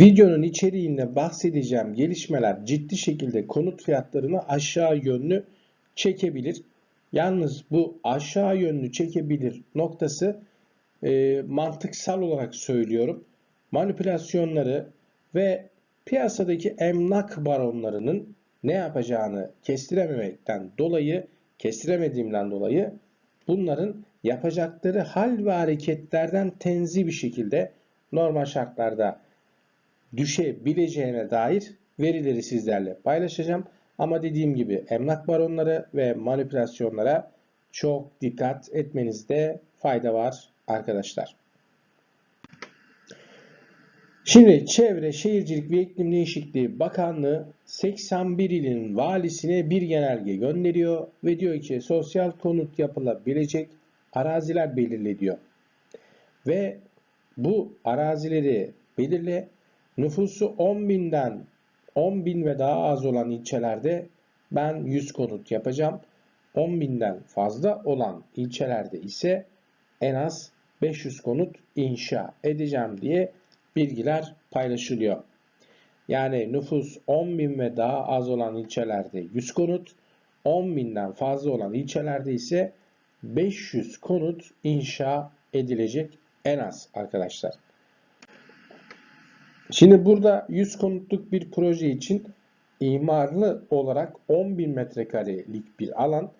Videonun içeriğinde bahsedeceğim gelişmeler ciddi şekilde konut fiyatlarını aşağı yönlü çekebilir. Yalnız bu aşağı yönlü çekebilir noktası e, mantıksal olarak söylüyorum. Manipülasyonları ve piyasadaki emlak baronlarının ne yapacağını kestirememekten dolayı, kestiremediğimden dolayı bunların yapacakları hal ve hareketlerden tenzih bir şekilde normal şartlarda düşebileceğine dair verileri sizlerle paylaşacağım. Ama dediğim gibi emlak baronları ve manipülasyonlara çok dikkat etmenizde fayda var arkadaşlar. Şimdi Çevre, Şehircilik ve İklim Değişikliği Bakanlığı 81 ilin valisine bir genelge gönderiyor ve diyor ki sosyal konut yapılabilecek araziler belirle diyor. Ve bu arazileri belirle nüfusu 10 binden 10 bin ve daha az olan ilçelerde ben 100 konut yapacağım. 10 binden fazla olan ilçelerde ise en az 500 konut inşa edeceğim diye bilgiler paylaşılıyor. Yani nüfus 10 bin ve daha az olan ilçelerde 100 konut, 10 binden fazla olan ilçelerde ise 500 konut inşa edilecek en az arkadaşlar. Şimdi burada 100 konutluk bir proje için imarlı olarak 10 bin metrekarelik bir alan,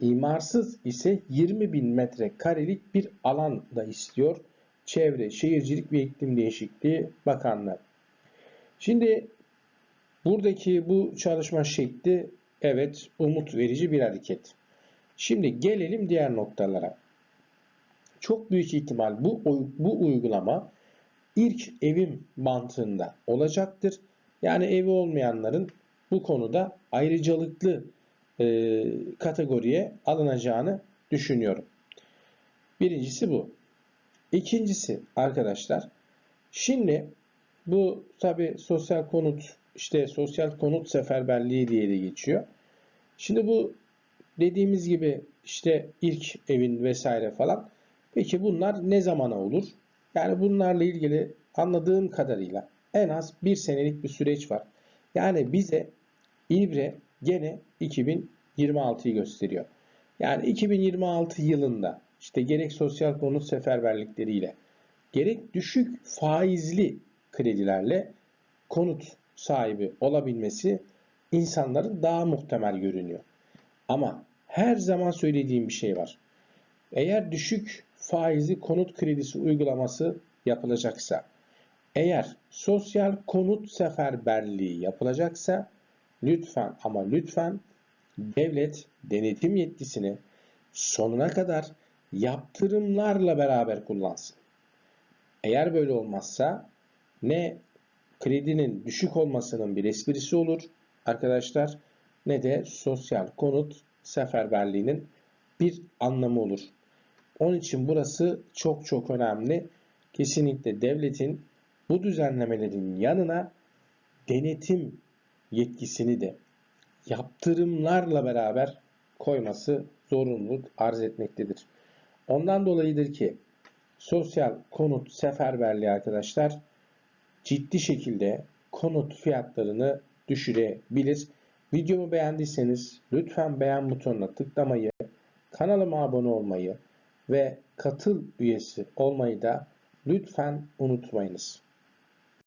imarsız ise 20 bin metrekarelik bir alan da istiyor Çevre, Şehircilik ve İklim Değişikliği Bakanlığı. Şimdi buradaki bu çalışma şekli evet umut verici bir hareket. Şimdi gelelim diğer noktalara. Çok büyük ihtimal bu, bu uygulama ilk evim mantığında olacaktır. Yani evi olmayanların bu konuda ayrıcalıklı e, kategoriye alınacağını düşünüyorum. Birincisi bu. İkincisi arkadaşlar şimdi bu tabi sosyal konut işte sosyal konut seferberliği diye de geçiyor. Şimdi bu dediğimiz gibi işte ilk evin vesaire falan. Peki bunlar ne zamana olur? Yani bunlarla ilgili anladığım kadarıyla en az bir senelik bir süreç var. Yani bize İbre gene 2026'yı gösteriyor. Yani 2026 yılında işte gerek sosyal konut seferberlikleriyle gerek düşük faizli kredilerle konut sahibi olabilmesi insanların daha muhtemel görünüyor. Ama her zaman söylediğim bir şey var. Eğer düşük faizli konut kredisi uygulaması yapılacaksa, eğer sosyal konut seferberliği yapılacaksa lütfen ama lütfen devlet denetim yetkisini sonuna kadar yaptırımlarla beraber kullansın. Eğer böyle olmazsa ne kredinin düşük olmasının bir esprisi olur arkadaşlar ne de sosyal konut seferberliğinin bir anlamı olur. Onun için burası çok çok önemli. Kesinlikle devletin bu düzenlemelerin yanına denetim yetkisini de yaptırımlarla beraber koyması zorunluluk arz etmektedir. Ondan dolayıdır ki sosyal konut seferberliği arkadaşlar ciddi şekilde konut fiyatlarını düşürebilir. Videomu beğendiyseniz lütfen beğen butonuna tıklamayı, kanalıma abone olmayı ve katıl üyesi olmayı da lütfen unutmayınız.